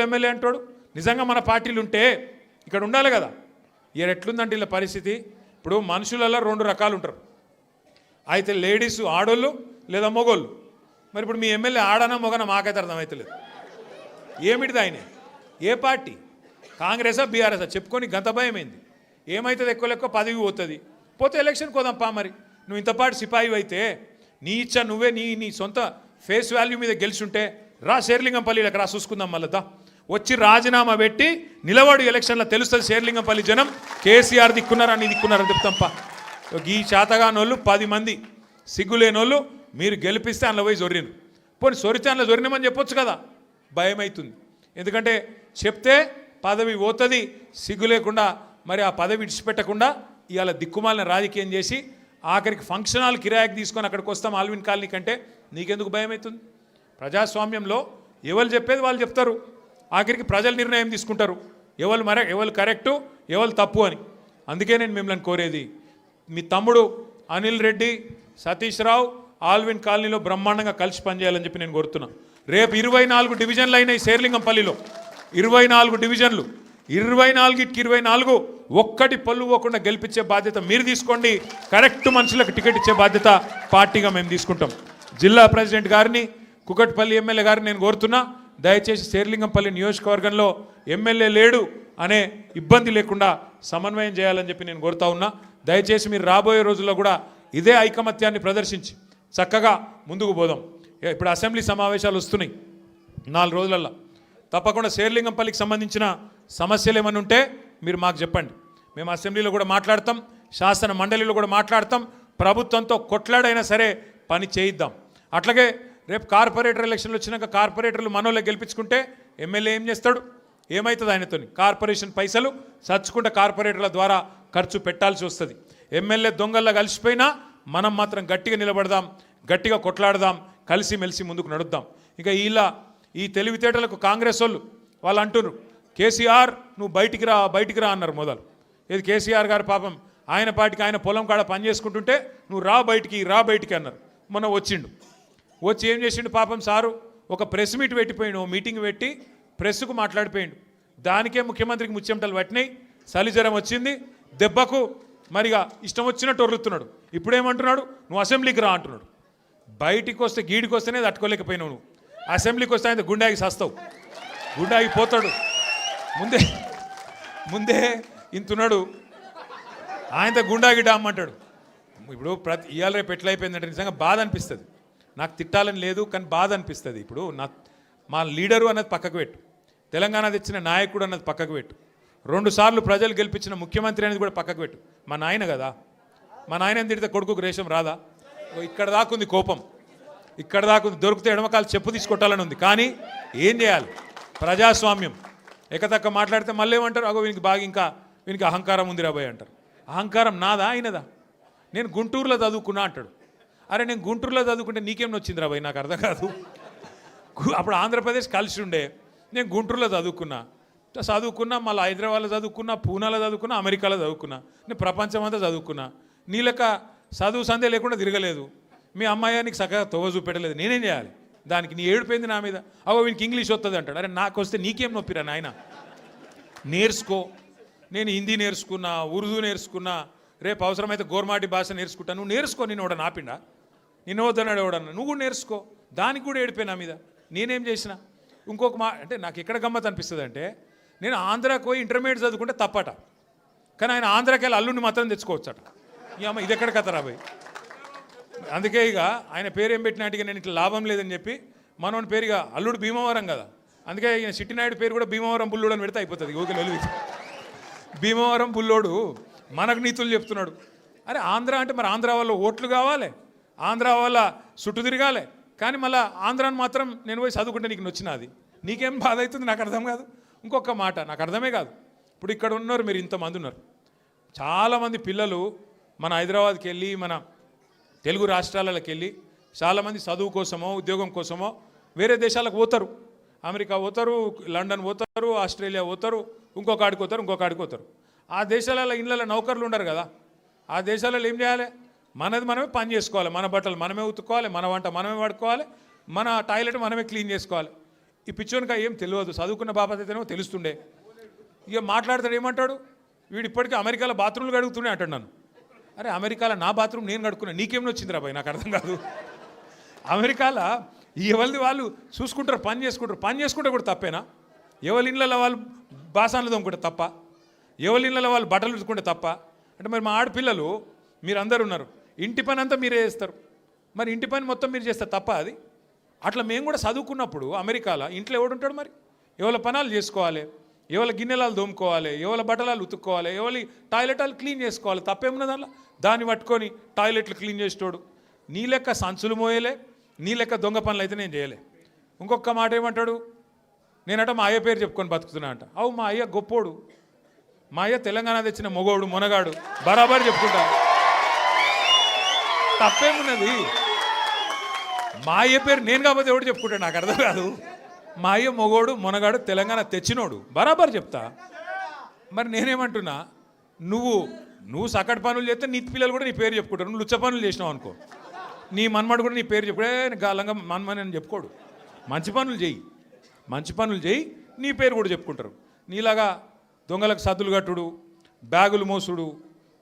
MLA అంటాడు. నిజంగా మన పార్టీలు ఉంటే ఇక్కడ ఉండాలి కదా. ఇక ఎట్లుందంటే వీళ్ళ పరిస్థితి. ఇప్పుడు మనుషులలో రెండు రకాలు ఉంటారు. అయితే లేడీస్ ఆడోళ్ళు లేదా మొగోళ్ళు. మరి ఇప్పుడు మీ ఎమ్మెల్యే ఆడనా మొగనా మాకైతే అర్థమవుతలేదు ఏమిటిది ఆయన? ఏ పార్టీ? కాంగ్రెసా బీఆర్ఎసా? చెప్పుకొని గంత భయం ఏంది ఏమవుతుంది ఎక్కువ లెక్క? పదవి పోతుంది. పోతే ఎలక్షన్ కోదాంపా మరి. నువ్వు ఇంతపాటు సిపాయి అయితే నీ ఇచ్చా నువ్వే నీ నీ సొంత ఫేస్ వాల్యూ మీద గెలిచుంటే రా శేర్లింగంపల్లిలకు రా చూసుకుందాం మళ్ళీ వచ్చి రాజీనామా పెట్టి నిలబడు ఎలక్షన్లో తెలుస్తుంది శేర్లింగంపల్లి జనం కేసీఆర్ దిక్కున్నారా నీ దిక్కున్నారని చెప్తాంప ఈ చేతగానోళ్ళు పది మంది సిగ్గులేనోళ్ళు మీరు గెలిపిస్తే అందులో పోయి జొర్రిను పోనీ సొరితే అందులో జొరినామని చెప్పొచ్చు కదా భయం అవుతుంది ఎందుకంటే చెప్తే పదవి పోతుంది సిగ్గు లేకుండా మరి ఆ పదవి విడిచిపెట్టకుండా ఇవాళ దిక్కుమాలిన రాజకీయం చేసి ఆఖరికి ఫంక్షన్ హాల్ కిరాయికి తీసుకొని అక్కడికి వస్తాం ఆల్విన్ కాలనీ కంటే నీకెందుకు భయం అవుతుంది ప్రజాస్వామ్యంలో ఎవరు చెప్పేది వాళ్ళు చెప్తారు. ఆఖరికి ప్రజలు నిర్ణయం తీసుకుంటారు. ఎవరు మర ఎవరు కరెక్టు ఎవరు తప్పు అని. అందుకే నేను మిమ్మల్ని కోరేది మీ తమ్ముడు అనిల్ రెడ్డి సతీష్ రావు ఆల్విన్ కాలనీలో బ్రహ్మాండంగా కలిసి పనిచేయాలని చెప్పి నేను కోరుతున్నా. రేపు ఇరవై నాలుగు డివిజన్లు అయినాయి శేర్లింగంపల్లిలో. ఇరవై నాలుగు డివిజన్లు. ఇరవై నాలుగుకి ఇరవై నాలుగు ఒక్కటి పళ్ళు పోకుండా గెలిపించే బాధ్యత మీరు తీసుకోండి. కరెక్ట్ మనుషులకు టికెట్ ఇచ్చే బాధ్యత పార్టీగా మేము తీసుకుంటాం. జిల్లా ప్రెసిడెంట్ గారిని కుకట్పల్లి ఎమ్మెల్యే గారిని నేను కోరుతున్నా. దయచేసి శేర్లింగంపల్లి నియోజకవర్గంలో ఎమ్మెల్యే లేడు అనే ఇబ్బంది లేకుండా సమన్వయం చేయాలని చెప్పి నేను కోరుతా ఉన్నా. దయచేసి మీరు రాబోయే రోజుల్లో కూడా ఇదే ఐకమత్యాన్ని ప్రదర్శించి చక్కగా ముందుకు పోదాం. ఇప్పుడు అసెంబ్లీ సమావేశాలు వస్తున్నాయి. నాలుగు రోజులల్లో. తప్పకుండా శేర్లింగంపల్లికి సంబంధించిన సమస్యలు ఏమైనా ఉంటే మీరు మాకు చెప్పండి. మేము అసెంబ్లీలో కూడా మాట్లాడతాం శాసన మండలిలో కూడా మాట్లాడతాం ప్రభుత్వంతో కొట్లాడైనా సరే పని చేయిద్దాం. అట్లాగే రేపు కార్పొరేటర్ ఎలక్షన్లు వచ్చినాక కార్పొరేటర్లు మనోళ్ళకి గెలిపించుకుంటే ఎమ్మెల్యే ఏం చేస్తాడు? ఏమవుతుంది ఆయనతోని? కార్పొరేషన్ పైసలు చచ్చుకుంటే కార్పొరేటర్ల ద్వారా ఖర్చు పెట్టాల్సి వస్తుంది. ఎమ్మెల్యే దొంగల్లో కలిసిపోయినా మనం మాత్రం గట్టిగా నిలబడదాం గట్టిగా కొట్లాడదాం కలిసి మెలిసి ముందుకు నడుద్దాం. ఇక ఇలా ఈ తెలివితేటలకు కాంగ్రెస్ వాళ్ళు వాళ్ళు అంటున్నారు కేసీఆర్ నువ్వు బయటికి రా బయటికి రా అన్నారు మొదలు. ఇది కేసీఆర్ గారు పాపం ఆయన పాటికి ఆయన పొలం కాడ పని చేసుకుంటుంటే నువ్వు రా బయటికి రా బయటికి అన్నారు. మొన్న వచ్చిండు. వచ్చి ఏం చేసిండు పాపం సారు? ఒక ప్రెస్ మీట్ పెట్టిపోయిండు ఓ మీటింగ్ పెట్టి ప్రెస్కు మాట్లాడిపోయిండు. దానికే ముఖ్యమంత్రికి ముచ్చెమటలు పట్టినాయి. సలిజ్వరం వచ్చింది. దెబ్బకు మరిగా ఇష్టం వచ్చినట్టు ఒర్రుతున్నాడు. ఇప్పుడేమంటున్నాడు? నువ్వు అసెంబ్లీకి రా అంటున్నాడు. బయటికి వస్తే గీడికి వస్తేనే తట్టుకోలేకపోయినావు నువ్వు. అసెంబ్లీకి వస్తే ఆయన గుండాగి సస్తావు. గుండాగి పోతాడు. ముందే ముందే ఇంతున్నాడు. ఆయనతో గుండాగి డామ్ అంటాడు. ఇప్పుడు ప్రతి ఇవాళ రేపు ఎట్లయిపోయిందంటే నిజంగా బాధ అనిపిస్తుంది. నాకు తిట్టాలని లేదు కానీ బాధ అనిపిస్తుంది. ఇప్పుడు నా మా లీడరు అన్నది పక్కకు పెట్టు. తెలంగాణ తెచ్చిన నాయకుడు అన్నది పక్కకు పెట్టు. రెండుసార్లు ప్రజలు గెలిపించిన ముఖ్యమంత్రి అనేది కూడా పక్కకు పెట్టు. మా నాయన కదా. మా నాయన తిడితే కొడుకు రేషం రాదా? ఓ ఇక్కడ దాకుంది కోపం. ఇక్కడ దాకుంది దొరికితే ఎడమకాలు చెప్పు తీసుకొట్టాలని ఉంది. కానీ ఏం చేయాలి? ప్రజాస్వామ్యం. ఎకతక్క మాట్లాడితే మళ్ళీ ఏమంటారు? అగో వీనికి బాగా ఇంకా వీనికి అహంకారం ఉంది రాబోయ్ అంటారు. అహంకారం నాదా? ఆయనదా? నేను గుంటూరులో చదువుకున్నా అంటాడు. అరే నేను గుంటూరులో చదువుకుంటే నీకేం వచ్చింది రాబోయ్ నాకు అర్థం కాదు. అప్పుడు ఆంధ్రప్రదేశ్ కలిసి ఉండే. నేను గుంటూరులో చదువుకున్నా. చదువుకున్నా మళ్ళీ హైదరాబాద్లో చదువుకున్నా పూనాలో చదువుకున్నా అమెరికాలో చదువుకున్నా. నేను ప్రపంచం అంతా చదువుకున్నా. నీ చదువు సందే లేకుండా తిరగలేదు. మీ అమ్మాయి నీకు చక్కగా తొవ్వ చూపెట్టలేదు. నేనేం చేయాలి? దానికి నీ ఏడిపోయింది నా మీద? అవో వీనికి ఇంగ్లీష్ వస్తుంది అంటాడు. అరే నాకు వస్తే నీకేం నొప్పిరా నాయన? నేర్చుకో. నేను హిందీ నేర్చుకున్నా ఉర్దూ నేర్చుకున్నా రేపు అవసరమైతే గోర్మాటి భాష నేర్చుకుంటాను నువ్వు నేర్చుకో నేను ఆపిండా నాపిండా నిన్ను ఎవడన్నా? నువ్వు కూడా నేర్చుకో. దానికి కూడా ఏడిపోయి నా మీద. నేనేం చేసిన? ఇంకొక మా అంటే నాకు ఎక్కడ గమ్మత్ అనిపిస్తుంది అంటే నేను ఆంధ్రాకి పోయి ఇంటర్మీడియట్ చదువుకుంటే తప్పట. కానీ ఆయన ఆంధ్రాకి వెళ్ళి అల్లుడిని మాత్రం తెచ్చుకోవచ్చట. ఈ అమ్మ ఇది ఎక్కడ కథ రాబోయ్ అందుకే ఇక ఆయన పేరు ఏం పెట్టినట్టుగా నేను ఇట్లా లాభం లేదని చెప్పి మనోని పేరుగా అల్లుడు భీమవరం కదా. అందుకే ఈయన సిట్టినాయుడు పేరు కూడా భీమవరం బుల్లోడు అని పెడితే అయిపోతుంది. ఓకే వెలుగు భీమవరం బుల్లోడు మనకు నీతులు చెప్తున్నాడు. అరే ఆంధ్ర అంటే మరి ఆంధ్ర వాళ్ళు ఓట్లు కావాలి? ఆంధ్ర వల్ల చుట్టూ తిరగాలి. కానీ మళ్ళీ ఆంధ్రాని మాత్రం నేను పోయి చదువుకుంటే నీకు నచ్చినది. నీకేం బాధ అవుతుంది? నాకు అర్థం కాదు. ఇంకొక మాట నాకు అర్థమే కాదు. ఇప్పుడు ఇక్కడ ఉన్నారు మీరు ఇంతమంది ఉన్నారు. చాలామంది పిల్లలు మన హైదరాబాద్కి వెళ్ళి మన తెలుగు రాష్ట్రాలకు వెళ్ళి చాలామంది చదువు కోసమో ఉద్యోగం కోసమో వేరే దేశాలకు పోతారు. అమెరికా పోతారు లండన్ పోతారు ఆస్ట్రేలియా పోతారు ఇంకొక ఆడికి పోతారు ఇంకొక ఆడికి పోతారు. ఆ దేశాలలో ఇళ్ళలో నౌకర్లు ఉండరు కదా. ఆ దేశాలలో ఏం చేయాలి? మనది మనమే పని చేసుకోవాలి. మన బట్టలు మనమే ఉతుక్కోవాలి మన వంట మనమే పడుకోవాలి మన టాయిలెట్ మనమే క్లీన్ చేసుకోవాలి. ఈ పిచ్చోనికా ఏం తెలియదు. చదువుకున్న బాబాత్ తెలుస్తుండే. ఇక మాట్లాడతాడు ఏమంటాడు? వీడు ఇప్పటికీ అమెరికాలో బాత్రూమ్లు కడుగుతూనే అంటాడు నన్ను. అరే అమెరికాలో నా బాత్రూమ్ నేను కడుక్కున్నా. నీకేం వచ్చింది రాబాయ్ నాకు అర్థం కాదు. అమెరికాలో ఎవరిది వాళ్ళు చూసుకుంటారు పని చేసుకుంటారు. పని చేసుకుంటే కూడా తప్పేనా? ఎవరి ఇళ్ళలో వాళ్ళు బాసాన్లు తొమ్ముకుంటే తప్ప? ఎవరి ఇళ్ళలో వాళ్ళు బట్టలు ఉతుకుంటే తప్ప? అంటే మరి మా ఆడపిల్లలు మీరు అందరు ఉన్నారు. ఇంటి పని అంతా మీరే చేస్తారు. మరి ఇంటి పని మొత్తం మీరు చేస్తే తప్ప అది? అట్లా మేము కూడా చదువుకున్నప్పుడు అమెరికాలో ఇంట్లో ఎవడుంటాడు మరి? ఎవరి పనాలు చేసుకోవాలి? ఎవరి గిన్నెలాలు దోముకోవాలి ఎవరి బట్టలాలు ఉతుక్కోవాలి? ఎవరి టాయిలెటాలు క్లీన్ చేసుకోవాలి? తప్పేమున్నది అలా దాన్ని పట్టుకొని టాయిలెట్లు క్లీన్ చేసేటోడు. నీ లెక్క సంచులు మోయలే నీ లెక్క దొంగ పనులు అయితే నేను చేయలే. ఇంకొక మాట ఏమంటాడు? నేనట మా అయ్య పేరు చెప్పుకొని బతుకుతున్నా అంట. అవు మా అయ్య గొప్పోడు. మా అయ్య తెలంగాణ తెచ్చిన మొగోడు మునగాడు. బరాబర్ చెప్పుకుంటాను తప్పేమున్నది? మా అయ్య పేరు నేను కాకపోతే ఎవడు చెప్పుకుంటాడు? నాకు అర్థం కాదు. మా అయ్య మొగోడు మునగాడు తెలంగాణ తెచ్చినోడు. బరాబర్ చెప్తా. మరి నేనేమంటున్నా? నువ్వు నువ్వు సకట్ పనులు చేస్తే నీ పిల్లలు కూడా నీ పేరు చెప్పుకుంటారు. నువ్వు లుచ్చ పనులు చేసినావు అనుకో. నీ మన్మడు కూడా నీ పేరు చెప్పుడే గాలంగా మన్మని అని చెప్పుకోడు. మంచి పనులు చేయి. మంచి పనులు చేయి నీ పేరు కూడా చెప్పుకుంటారు. నీలాగా దొంగలకు సద్దులు కట్టుడు బ్యాగులు మోసుడు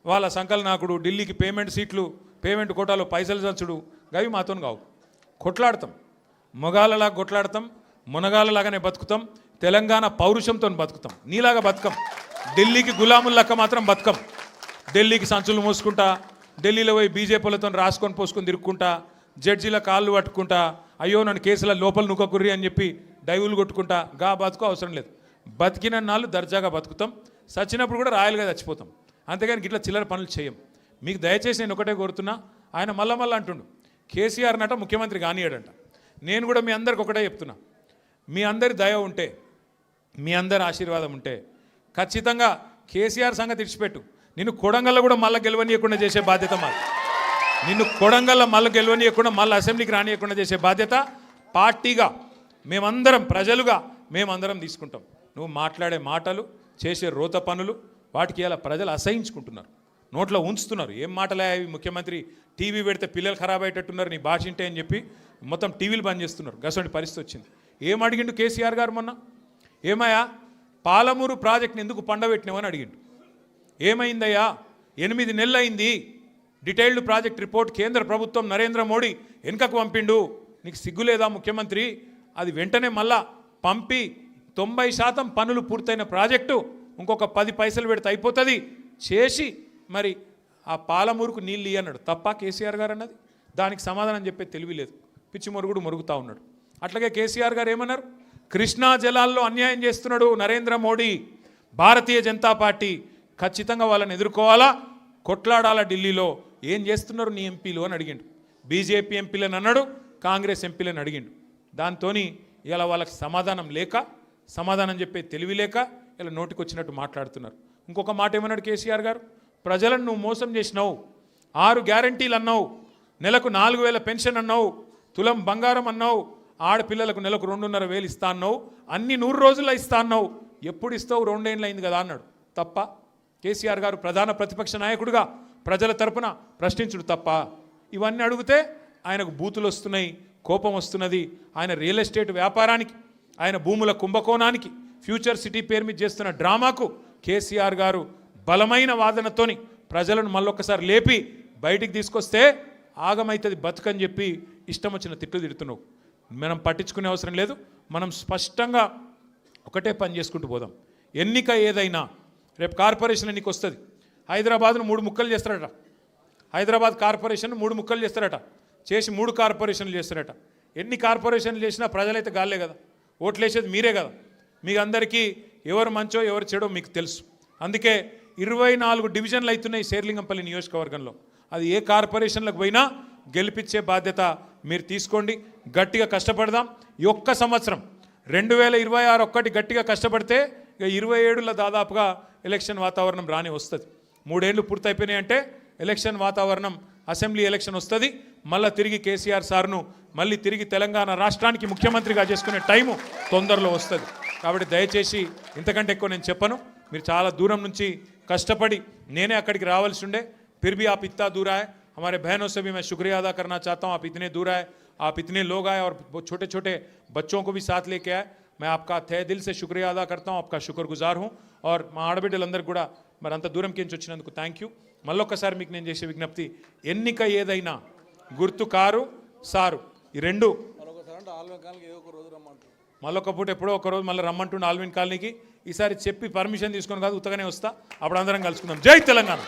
వాళ్ళ సంకలనాకుడు ఢిల్లీకి పేమెంట్ సీట్లు పేమెంట్ కోటాలో పైసలు చంచుడు గవి మాతో కావు. కొట్లాడతాం. మొగాలలా కొట్లాడతాం. మునగాలలాగానే బతుకుతాం. తెలంగాణ పౌరుషంతో బతుకుతాం. నీలాగా బతకం. ఢిల్లీకి గులాముల్లక్క మాత్రం బతకం. ఢిల్లీకి సంచులు మోసుకుంటా ఢిల్లీలో పోయి బీజేపీలతో రాసుకొని పోసుకొని తిరుక్కుంటా జడ్జీల కాళ్ళు పట్టుకుంటా అయ్యో నన్ను కేసుల లోపల నుక్కకుర్రి అని చెప్పి డైవులు కొట్టుకుంటా గా బతుకు అవసరం లేదు. బతికిన నాళ్ళు దర్జాగా బతుకుతాం. చచ్చినప్పుడు కూడా రాయలుగా చచ్చిపోతాం. అంతేగాని ఇట్లా చిల్లర పనులు చేయం. మీకు దయచేసి నేను ఒకటే కోరుతున్నా. ఆయన మళ్ళా మళ్ళీ అంటుండు కేసీఆర్ నట ముఖ్యమంత్రి కానియాడంట. నేను కూడా మీ అందరికి ఒకటే చెప్తున్నా. మీ అందరి దయ ఉంటే మీ అందరి ఆశీర్వాదం ఉంటే ఖచ్చితంగా కేసీఆర్ సంగతి ఇడిచిపెట్టు. నిన్ను కొడంగల్లో కూడా మళ్ళీ గెలవనీయకుండా చేసే బాధ్యత మాది. నిన్ను కొడంగల్లో మళ్ళీ గెలవనీయకుండా మళ్ళీ అసెంబ్లీకి రానియకుండా చేసే బాధ్యత పార్టీగా మేమందరం ప్రజలుగా మేమందరం తీసుకుంటాం. నువ్వు మాట్లాడే మాటలు చేసే రోత పనులు వాటికి ఇలా ప్రజలు అసహించుకుంటున్నారు. నోట్లో ఉంచుతున్నారు. ఏం మాటలే అవి? ముఖ్యమంత్రి టీవీ పెడితే పిల్లలు ఖరాబ్ అయ్యేటట్టున్నారు నీ భాష ఇంటే అని చెప్పి మొత్తం టీవీలు బంద్ చేస్తున్నారు. గసంటి పరిస్థితి వచ్చింది. ఏం అడిగిండు కేసీఆర్ గారు మొన్న? ఏమయ్యా? పాలమూరు ప్రాజెక్ట్ని ఎందుకు పండబెట్టినావని అడిగిండు. ఏమైందయ్యా? ఎనిమిది నెలలైంది. డీటెయిల్డ్ ప్రాజెక్ట్ రిపోర్ట్ కేంద్ర ప్రభుత్వం నరేంద్ర మోడీ వెనుకకు పంపిండు. నీకు సిగ్గులేదా ముఖ్యమంత్రి? అది వెంటనే మళ్ళా పంపి తొంభై శాతం పనులు పూర్తయిన ప్రాజెక్టు ఇంకొక పది పైసలు పెడితే అయిపోతుంది. చేసి మరి ఆ పాలమూరుకు నీళ్ళు ఇయ్యన్నాడు తప్ప కేసీఆర్ గారు అన్నది? దానికి సమాధానం చెప్పే తెలివి లేదు. పిచ్చి మొరుగుడు మొరుగుతూ ఉన్నాడు. అట్లాగే కేసీఆర్ గారు ఏమన్నారు? కృష్ణా జలాల్లో అన్యాయం చేస్తున్నాడు నరేంద్ర మోడీ. భారతీయ జనతా పార్టీ ఖచ్చితంగా వాళ్ళని ఎదుర్కోవాలా? కొట్లాడాలా ఢిల్లీలో? ఏం చేస్తున్నారు నీ ఎంపీలు? అని అడిగిండు. బీజేపీ ఎంపీలని అన్నాడు కాంగ్రెస్ ఎంపీలని అడిగిండు. దాంతోని ఇలా వాళ్ళకి సమాధానం లేక సమాధానం చెప్పే తెలివి లేక ఇలా నోటికొచ్చినట్టు మాట్లాడుతున్నారు. ఇంకొక మాట ఏమన్నాడు కేసీఆర్ గారు? ప్రజలను నువ్వు మోసం చేసినావు. ఆరు గ్యారంటీలు అన్నావు. నెలకు నాలుగు వేల పెన్షన్ అన్నావు. తులం బంగారం అన్నావు. ఆడపిల్లలకు నెలకు రెండున్నర వేలు ఇస్తా అన్నావు. అన్ని నూరు రోజుల్లో ఇస్తా అన్నావు. ఎప్పుడు ఇస్తావు? రెండేళ్ళు అయింది కదా అన్నాడు. తప్ప కేసీఆర్ గారు ప్రధాన ప్రతిపక్ష నాయకుడిగా ప్రజల తరపున ప్రశ్నించుడు తప్ప. ఇవన్నీ అడిగితే ఆయనకు బూతులు వస్తున్నాయి కోపం వస్తున్నది. ఆయన రియల్ ఎస్టేట్ వ్యాపారానికి ఆయన భూముల కుంభకోణానికి ఫ్యూచర్ సిటీ పేరు మీద చేస్తున్న డ్రామాకు కేసీఆర్ గారు బలమైన వాదనతోని ప్రజలను మళ్ళొక్కసారి లేపి బయటికి తీసుకొస్తే ఆగమైతుంది బతుకని చెప్పి ఇష్టం వచ్చిన తిట్లు తిడుతున్నావు. మనం పట్టించుకునే అవసరం లేదు. మనం స్పష్టంగా ఒకటే పని చేసుకుంటూ పోదాం. ఎన్నిక ఏదైనా రేపు కార్పొరేషన్ ఎన్నిక వస్తుంది. హైదరాబాద్ను మూడు ముక్కలు చేస్తారట. హైదరాబాద్ కార్పొరేషన్ మూడు ముక్కలు చేస్తారట. చేసి మూడు కార్పొరేషన్లు చేస్తారట. ఎన్ని కార్పొరేషన్లు చేసినా ప్రజలైతే గాలే కదా. ఓట్లు వేసేది మీరే కదా. మీకు అందరికీ ఎవరు మంచో ఎవరు చెడో మీకు తెలుసు. అందుకే ఇరవై నాలుగు డివిజన్లు అవుతున్నాయి శేర్లింగంపల్లి నియోజకవర్గంలో. అది ఏ కార్పొరేషన్లకు పోయినా గెలిపించే బాధ్యత మీరు తీసుకోండి. గట్టిగా కష్టపడదాం. ఈ ఒక్క సంవత్సరం రెండు వేల ఇరవై ఆరు ఒక్కటి గట్టిగా కష్టపడితే ఇక ఇరవై ఏడులో దాదాపుగా ఎలక్షన్ వాతావరణం రాని వస్తుంది. మూడేళ్ళు పూర్తయిపోయినాయి అంటే ఎలక్షన్ వాతావరణం అసెంబ్లీ ఎలక్షన్ వస్తుంది. మళ్ళీ తిరిగి కేసీఆర్ సార్ను మళ్ళీ తిరిగి తెలంగాణ రాష్ట్రానికి ముఖ్యమంత్రిగా చేసుకునే టైము తొందరలో వస్తుంది. కాబట్టి దయచేసి ఇంతకంటే ఎక్కువ నేను చెప్పను. మీరు చాలా దూరం నుంచి కష్టపడి నేనే అక్కడికి రావాల్సి ఉండే फिर भी आप इतना दूर आए हमारे बहनों से भी मैं शुक्रिया अदा करना चाहता हूँ आप इतने दूर आए आप इतने लोग आए और वो छोटे छोटे बच्चों को भी साथ लेके आए मैं आपका तहे दिल से शुक्रिया अदा करता हूँ आपका शुक्रगुजार हूँ और మా ఆడబిడ్డలందరూ కూడా మరి అంత దూరం కించి వచ్చినందుకు థ్యాంక్ యూ మళ్ళొక్కసారి మీకు నేను చేసే విజ్ఞప్తి ఎన్నిక ఏదైనా గుర్తు కారు సారు ఈ రెండు మళ్ళొక పూట ఎప్పుడో ఒక రోజు మళ్ళీ రమ్మంటుండే ఆల్విన్ కాలనీకి. ఈసారి చెప్పి పర్మిషన్ తీసుకొని కాదు ఉత్తగానే వస్తా. అప్పుడు అందరం కలుసుకుందాం. జై తెలంగాణ.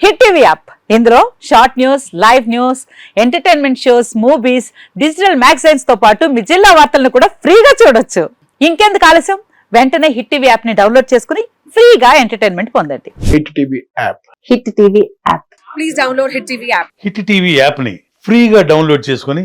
Hit TV app. ఇందులో short news live news entertainment shows movies digital మ్యాగజైన్స్తో పాటు మీ జిల్లా వార్తలను కూడా ఫ్రీగా చూడొచ్చు. ఇంకెందుకు ఆలస్యం? వెంటనే హిట్ టీవీ యాప్ని డౌన్లోడ్ చేసుకుని ఫ్రీగా ఎంటర్టైన్మెంట్ పొందండి. Hit TV app. Hit TV app. Please download Hit TV app. Hit TV యాప్ని ఫ్రీగా డౌన్లోడ్ చేసుకొని